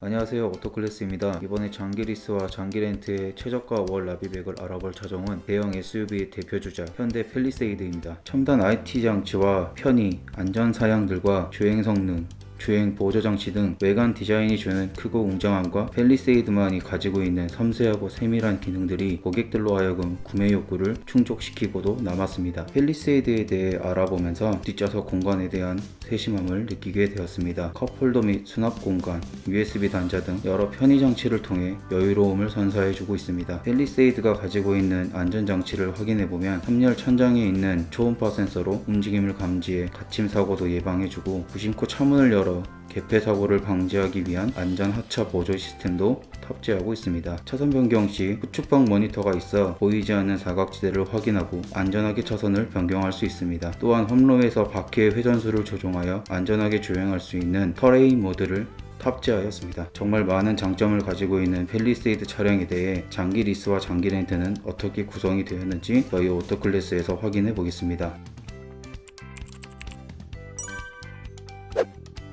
안녕하세요. 오토클래스입니다. 이번에 장기리스와 장기렌트의 최저가 월 납입액을 알아볼 차종은 대형 SUV의 대표주자 현대 펠리세이드입니다. 첨단 IT 장치와 편의, 안전 사양들과 주행 성능 주행 보조 장치 등 외관 디자인이 주는 크고 웅장함과 펠리세이드만이 가지고 있는 섬세하고 세밀한 기능들이 고객들로 하여금 구매 욕구를 충족시키고도 남았습니다. 펠리세이드에 대해 알아보면서 뒷좌석 공간에 대한 세심함을 느끼게 되었습니다. 컵홀더 및 수납 공간, USB 단자 등 여러 편의 장치를 통해 여유로움을 선사해주고 있습니다. 펠리세이드가 가지고 있는 안전 장치를 확인해 보면 3열 천장에 있는 초음파 센서로 움직임을 감지해 닫힘 사고도 예방해주고 부심코 차문을 열어 개폐 사고를 방지하기 위한 안전 하차 보조 시스템도 탑재하고 있습니다. 차선 변경 시 후측방 모니터가 있어 보이지 않는 사각지대를 확인하고 안전하게 차선을 변경할 수 있습니다. 또한 험로에서 바퀴의 회전수를 조종하여 안전하게 주행할 수 있는 터레인 모드를 탑재하였습니다. 정말 많은 장점을 가지고 있는 펠리세이드 차량에 대해 장기 리스와 장기 렌트는 어떻게 구성이 되었는지 저희 오토클래스에서 확인해 보겠습니다.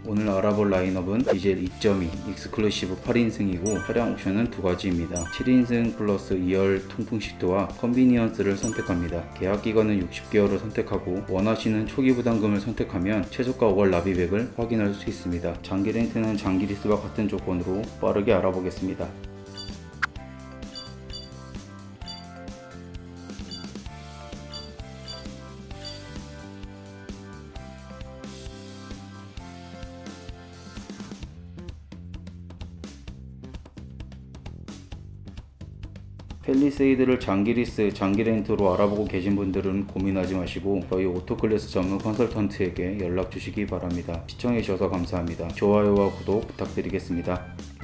오늘 알아볼 라인업은 디젤 2.2 익스클루시브 8인승이고 차량 옵션은 두 가지입니다. 7인승 플러스 2열 통풍 시트와 컨비니언스를 선택합니다. 계약 기간은 60개월을 선택하고 원하시는 초기 부담금을 선택하면 최저가 월 납입액을 확인할 수 있습니다. 장기 렌트는 장기 리스와 같은 조건으로 빠르게 알아보겠습니다. 펠리세이드를 장기 리스, 장기 렌트로 알아보고 계신 분들은 고민하지 마시고 저희 오토클래스 전문 컨설턴트에게 연락 주시기 바랍니다. 시청해 주셔서 감사합니다. 좋아요와 구독 부탁드리겠습니다.